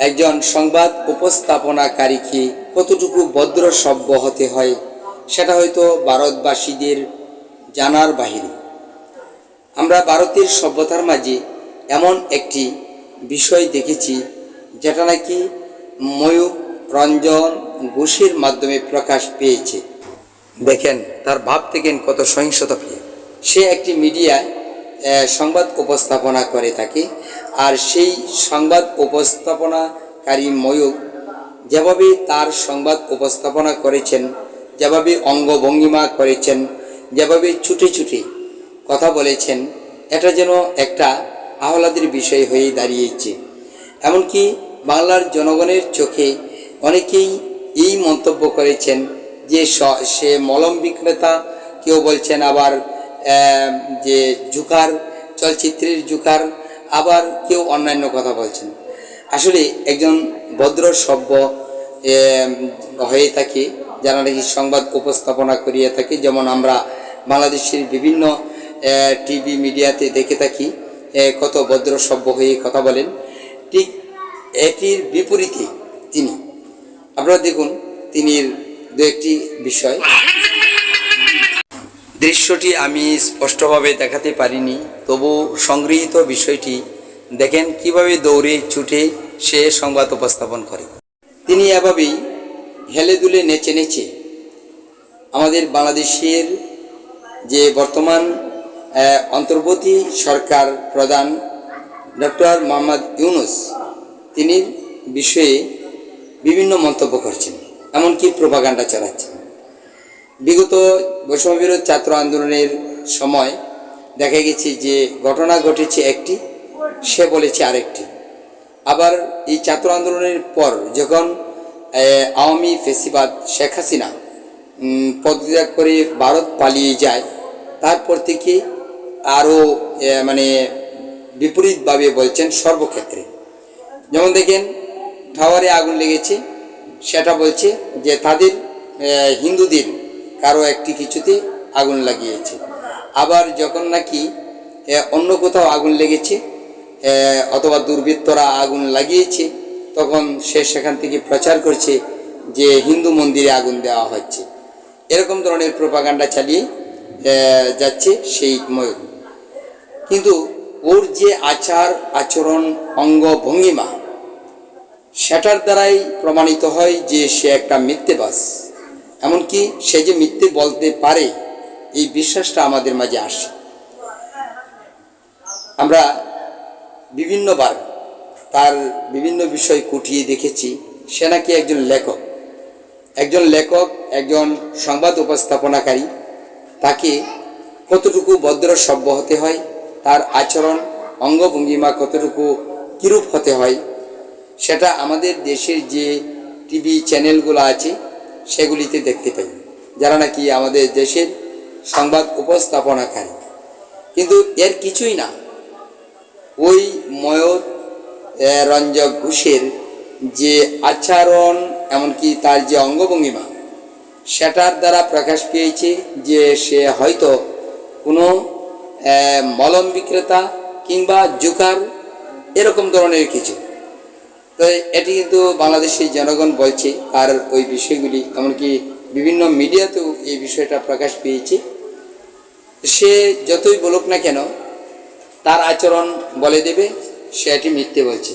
একজন সংবাদ উপস্থাপনাকারীকে কতটুকু ভদ্র সভ্য হতে হয়, সেটা হয়তো ভারতবাসীদের জানার বাহিরে। আমরা ভারতের সভ্যতার মাঝে এমন একটি বিষয় দেখেছি, যেটা নাকি ময়ূর রঞ্জন ঘোষের মাধ্যমে প্রকাশ পেয়েছে। দেখেন, তার ভাব দেখেন কত সহিংসতা প্রিয় সে একটি মিডিয়ায় সংবাদ উপস্থাপনা করে থাকে। আর সেই সংবাদ উপস্থাপনাকারী ময়ূর যেভাবে তার সংবাদ উপস্থাপনা করেছেন, যেভাবে অঙ্গভঙ্গিমা করেছেন, যেভাবে ছুটে ছুটে কথা বলেছেন, এটা যেন একটা আহ্লাদের বিষয় হয়ে দাঁড়িয়েছে। এমনকি বাংলার জনগণের চোখে অনেকেই এই মন্তব্য করেছেন যে সে মলম বিক্রেতা, কেউ বলছেন আবার যে জুকার, চলচ্চিত্রের জুকার আবার কেউ অন্যান্য কথা বলছেন। আসলে একজন ভদ্র সভ্য হয়ে থাকে, যারা নাকি সংবাদ উপস্থাপনা করিয়ে থাকে। যেমন আমরা বাংলাদেশের বিভিন্ন টিভি মিডিয়াতে দেখে থাকি কত ভদ্র সভ্য হয়ে কথা বলেন। ঠিক এটির বিপরীতে তিনি। আপনারা দেখুন তিনি দু একটি বিষয়। দৃশ্যটি আমি স্পষ্টভাবে দেখাতে পারিনি, তবু সংগৃহীত বিষয়টি দেখেন কীভাবে দৌড়ে ছুটে সে সংবাদ উপস্থাপন করে। তিনি এভাবেই হেলে দুলে নেচে নেচে আমাদের বাংলাদেশের যে বর্তমান অন্তর্বর্তী সরকার প্রধান ডক্টর মোহাম্মদ ইউনুস, তিনি বিষয়ে বিভিন্ন মন্তব্য করছেন, এমনকি প্রভাগান্ডা চালাচ্ছেন। বিগত বৈষম্যবিরোধ ছাত্র আন্দোলনের সময় দেখা গেছে যে ঘটনা ঘটেছে একটি, সে বলেছে আরেকটি। আবার এই ছাত্র আন্দোলনের পর যখন আওয়ামী ফেসিবাদ শেখ হাসিনা পদত্যাগ করে ভারত পালিয়ে যায়, তারপর থেকে আরও মানে বিপরীতভাবে বলছেন সর্বক্ষেত্রে। যেমন দেখেন টাওয়ারে আগুন লেগেছে, সেটা বলছে যে তাদের হিন্দুদের কারও একটি কিছুতে আগুন লাগিয়েছে। আবার যখন নাকি অন্য কোথাও আগুন লেগেছে অথবা দুর্বৃত্তরা আগুন লাগিয়েছে, তখন সে সেখান থেকে প্রচার করছে যে হিন্দু মন্দিরে আগুন দেওয়া হচ্ছে। এরকম ধরনের প্রপাগান্ডা চালিয়ে যাচ্ছে সেই ময়ূর। কিন্তু ওর যে আচার, আচরণ, অঙ্গ ভঙ্গিমা, সেটার দ্বারাই প্রমাণিত হয় যে সে একটা মিথ্যেবাস। এমনকি সে যে মিথ্যে বলতে পারে, এই বিশ্বাসটা আমাদের মাঝে আসে। আমরা বিভিন্নবার তার বিভিন্ন বিষয় কুটিয়ে দেখেছি। সে নাকি একজন লেখক। একজন লেখক, একজন সংবাদ উপস্থাপনাকারী। তাকে কতটুকু ভদ্র সভ্য হতে হয়, তার আচরণ, অঙ্গভঙ্গিমা কতটুকু কিরূপ হতে হয়, সেটা আমাদের দেশের যে টিভি চ্যানেলগুলো আছে সেগুলিতে দেখতে পাই, যারা নাকি আমাদের দেশের সংবাদ উপস্থাপনাকারী। কিন্তু এর কিছুই না। ওই ময়ূর রঞ্জক ঘোষের যে আচরণ, এমনকি তার যে অঙ্গভঙ্গিমা, সেটার দ্বারা প্রকাশ পেয়েছে যে সে হয়তো কোনো মলম বিক্রেতা কিংবা জুকার, এরকম ধরনের কিছু। তো এটি কিন্তু বাংলাদেশের জনগণ বলছে, আর ওই বিষয়গুলি, এমনকি বিভিন্ন মিডিয়াতেও এই বিষয়টা প্রকাশ পেয়েছে। সে যতই বলুক না কেন, তার আচরণ বলে দেবে, সে এটি মিথ্যে বলছে।